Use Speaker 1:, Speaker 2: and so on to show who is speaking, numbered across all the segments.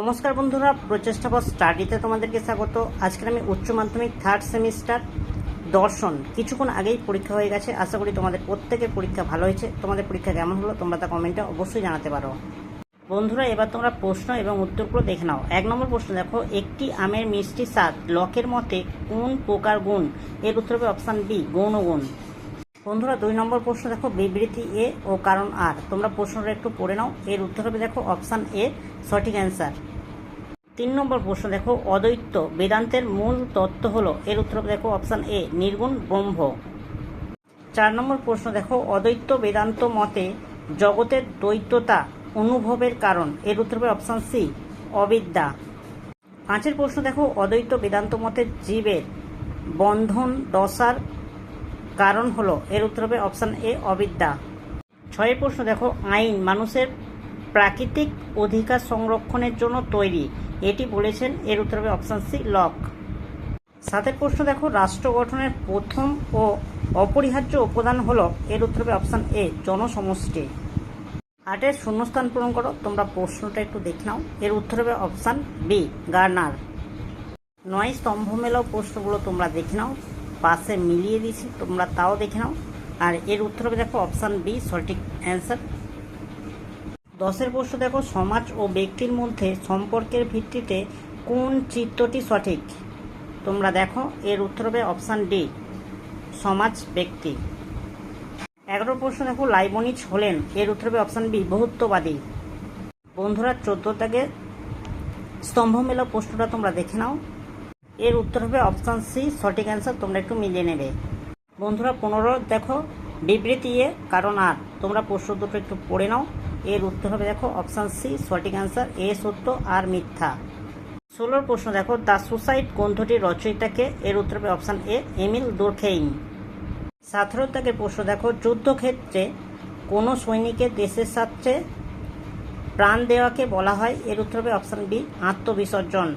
Speaker 1: নমস্কার বন্ধুরা, প্রচেষ্টা ফর স্টাডিতে তোমাদেরকে স্বাগত। আজকের আমি উচ্চ মাধ্যমিক থার্ড সেমিস্টার দর্শন। কিছুক্ষণ আগেই পরীক্ষা হয়ে গেছে। আশা করি তোমাদের প্রত্যেকের পরীক্ষা ভালো হয়েছে। তোমাদের পরীক্ষা কেমন হলো তোমরা তা কমেন্টে অবশ্যই জানাতে পারো। বন্ধুরা, এবার তোমরা প্রশ্ন এবং উত্তরগুলো দেখে নাও। এক নম্বর প্রশ্ন, দেখো, একটি আমের মিষ্টি স্বাদ, লকের মতে কোন প্রকার গুণ? এর উত্তর হবে অপশান বি গৌণ গুণ। বন্ধুরা, দুই নম্বর প্রশ্ন দেখো, বিবৃতি এ ও কারণ আর তোমরা প্রশ্নটা একটু পড়ে নাও, এর উত্তর হবে দেখো অপশান এ সঠিক অ্যান্সার তিন নম্বর প্রশ্ন দেখো, অদ্বৈত বেদান্তের মূল তত্ত্ব হলো, এর উত্তর হবে দেখো অপশান এ নির্গুণ ব্রহ্ম। চার নম্বর প্রশ্ন দেখো, অদ্বৈত বেদান্ত মতে জগতের দ্বৈততা অনুভবের কারণ, এর উত্তর হবে অপশান সি অবিদ্যা। পাঁচের প্রশ্ন দেখো, অদ্বৈত বেদান্ত মতে জীবের বন্ধন, দশার কারণ হলো, এর উত্তর হবে অপশান এ, অবিদ্যা। ছয় প্রশ্ন, দেখো, আইন, মানুষের প্রাকৃতিক অধিকার সংরক্ষণের জন্য তৈরি। এটি বলেছেন, এর উত্তর হবে অপশান সি, লক। সাতের প্রশ্ন, দেখো, রাষ্ট্র গঠনের প্রথম ও অপরিহার্য উপাদান হলো, এর উত্তর হবে অপশান এ, জনসমষ্টি। আটের শূন্যস্থান পূরণ করো, তোমরা প্রশ্নটা একটু দেখে নাও। এর উত্তর হবে অপশান বি, গার্নার। নয় স্তম্ভ মেলাও প্রশ্নগুলো তোমরা দেখে নাও। পাশে মিলিয়ে দিয়েছি, তোমরা তাও দেখে নাও। আর এর উত্তর হবে দেখো অপশান বি সঠিক অ্যান্সার দশের প্রশ্ন দেখো, সমাজ ও ব্যক্তির মধ্যে সম্পর্কের ভিত্তিতে কোন চিত্রটি সঠিক? তোমরা দেখো, এর উত্তর হবে অপশান ডি সমাজ, ব্যক্তি। এগারো প্রশ্ন দেখো, লাইবনিজ হলেন, এর উত্তর হবে অপশান বি বহুত্ববাদী। বন্ধুরা, চোদ্দ থেকে স্তম্ভ মেলা প্রশ্নটা তোমরা দেখে নাও। এর উত্তর হবে অপশান সি সঠিক অ্যান্সার তোমরা একটু মিলিয়ে নেবে। বন্ধুরা, পনেরো দেখো, বিবৃতি এ, কারণ আর। তোমরা প্রশ্ন দুটো একটু পড়ে নাও। এর উত্তর হবে দেখো অপশান সি সঠিক অ্যান্সার এ সত্য আর মিথ্যা। ষোলোর প্রশ্ন দেখো, দ্য সুসাইড গ্রন্থটির রচয়িতাকে, এর উত্তর হবে অপশান এ এমিল দুর্খেইম। সতেরো থেকে প্রশ্ন দেখো, যুদ্ধক্ষেত্রে কোনো সৈনিকের দেশের সাথে প্রাণ দেওয়াকে বলা হয়? এর উত্তর হবে অপশান বি আত্মবিসর্জন।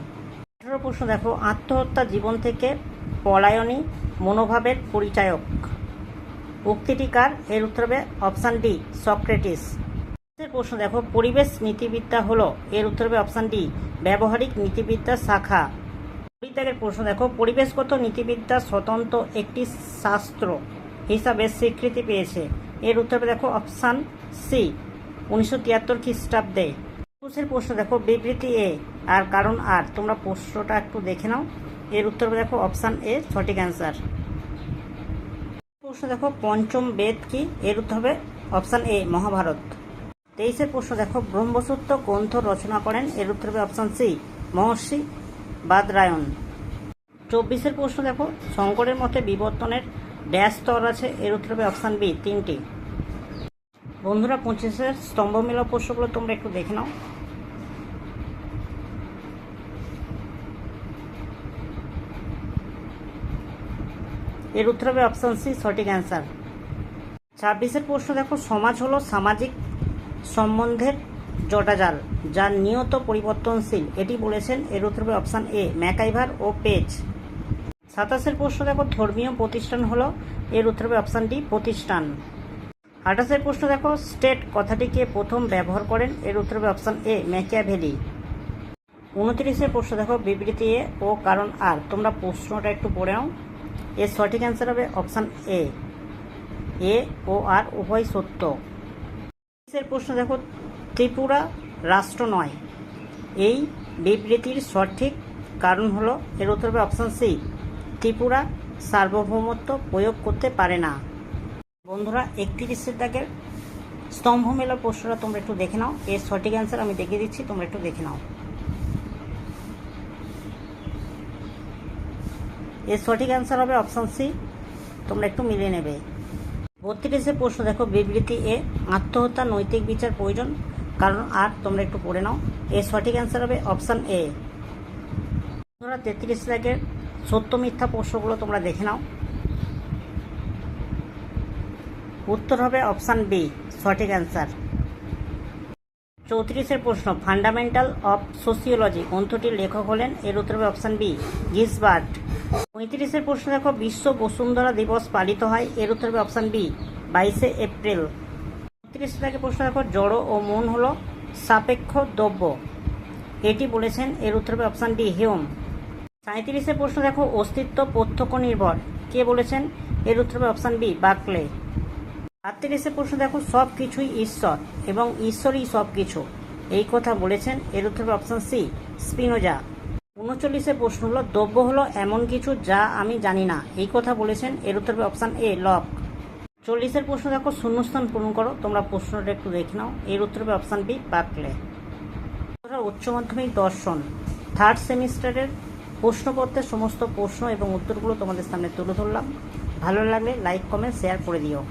Speaker 1: আঠেরো প্রশ্ন, দেখো, আত্মহত্যা জীবন থেকে পলায়নী, মনোভাবের পরিচায়ক। উক্তিটি কার? এর উত্তর হবে অপশান ডি, সক্রেটিস। প্রশ্ন, দেখো, পরিবেশ নীতিবিদ্যা হলো, এর উত্তর হবে অপশান ডি, ব্যবহারিক নীতিবিদ্যা শাখা। পরিত্যাগের প্রশ্ন, দেখো, পরিবেশগত নীতিবিদ্যা স্বতন্ত্র একটি শাস্ত্র হিসাবে স্বীকৃতি পেয়েছে। এর উত্তর হবে, দেখো, অপশান সি, উনিশশো তিয়াত্তর খ্রিস্টাব্দে। একুশের প্রশ্ন, দেখো, বিবৃতি এ আর কারণ আর, তোমরা প্রশ্নটা একটু দেখে নাও। এর উত্তর দেখো অপশান এ সঠিক অ্যান্সার প্রশ্ন দেখো, পঞ্চম বেদ কি? এর উত্তর হবে অপশান এ মহাভারত। তেইশের প্রশ্ন দেখো, ব্রহ্মসূত্র গ্রন্থ রচনা করেন, এর উত্তর হবে অপশান সি মহর্ষি বাদরায়ণ। চব্বিশের প্রশ্ন দেখো, শঙ্করের মতে বিবর্তনের ড্যাশ স্তর আছে, এর উত্তর হবে অপশান বি তিনটি। বন্ধুরা, পঁচিশের স্তম্ভ মেলা প্রশ্নগুলো তোমরা একটু দেখে নাও। এর উত্তর হবে অপশান সি সঠিক অ্যান্সার ছাব্বিশের প্রশ্ন দেখো, সমাজ হলো সামাজিক সম্বন্ধের জটাজাল, যা নিয়ত পরিবর্তনশীল। এটি বলেছেন এর উত্তর হবে অপশান এ ম্যাকাইভার ও পেজ। সাতাশের প্রশ্ন দেখো, ধর্মীয় প্রতিষ্ঠান হলো এর উত্তর হবে অপশান ডি প্রতিষ্ঠান। আঠাশের প্রশ্ন দেখো স্টেট কথাটিকে প্রথম ব্যবহার করেন এর উত্তর হবে অপশান এ ম্যাকিয়াভেলি। উনত্রিশের প্রশ্ন দেখো, বিবৃতি এ ও কারণ আর। তোমরা প্রশ্নটা একটু পড়ে নাও। এর সঠিক অ্যান্সার হবে অপশান এ এ ও আর উভয় সত্য। এর প্রশ্ন দেখো, ত্রিপুরা রাষ্ট্র নয়। এই বিবৃতির সঠিক কারণ হলো, এর উত্তর হবে অপশান সি ত্রিপুরা সার্বভৌমত্ব প্রয়োগ করতে পারে না। বন্ধুরা একত্রিশের দাগের স্তম্ভ মেলার প্রশ্নটা তোমরা একটু দেখে নাও। এর সঠিক অ্যান্সার আমি দেখিয়ে দিচ্ছি, তোমরা একটু দেখে নাও। এর সঠিক অ্যান্সার হবে অপশান সি তোমরা একটু মিলিয়ে নেবে। বত্রিশে প্রশ্ন, দেখো, বিবৃতি এ, আত্মহত্যা নৈতিক বিচার প্রয়োজন, কারণ আর তোমরা একটু পড়ে নাও। এর সঠিক অ্যান্সার হবে অপশান এ তোমরা তেত্রিশ লাখের সত্য মিথ্যা প্রশ্নগুলো তোমরা দেখে নাও। উত্তর হবে অপশান বি সঠিক অ্যান্সার চৌত্রিশের প্রশ্ন ফান্ডামেন্টাল অফ সোসিওলজি গ্রন্থটির লেখক হলেন, এর উত্তর হবে অপশান বি গিসবার্ট পঁয়ত্রিশের প্রশ্ন দেখো, বিশ্ব বসুন্ধরা দিবস পালিত হয়। এর উত্তর হবে অপশান বি বাইশে এপ্রিল। ছত্রিশ থেকে প্রশ্ন দেখো, জড় ও মন হলো সাপেক্ষ দ্রব্য। এটি বলেছেন, এর উত্তর হবে অপশান ডি হিউম। সাঁত্রিশে প্রশ্ন দেখো, অস্তিত্ব প্রত্যক্ষ নির্ভর। কে বলেছেন? এর উত্তর হবে অপশান বি বাকলে আটত্রিশে প্রশ্ন দেখো সব কিছুই ঈশ্বর এবং ঈশ্বরই সব কিছু এই কথা বলেছেন, এর উত্তর হবে অপশান সি স্পিনোজা। উনচল্লিশে প্রশ্ন হলো, দ্রব্য হলো এমন কিছু যা আমি জানি না। এই কথা বলেছেন, এর উত্তর অপশান এ লক চল্লিশের প্রশ্ন দেখো, শূন্যস্থান পূরণ করো, তোমরা প্রশ্নটা একটু দেখে নাও। এর উত্তর হবে অপশান বি তোমরা উচ্চ মাধ্যমিক দর্শন। থার্ড সেমিস্টারের প্রশ্নপত্রের সমস্ত প্রশ্ন এবং উত্তরগুলো তোমাদের সামনে তুলে ধরলাম। ভালো লাগলে লাইক কমেন্ট শেয়ার করে দিও।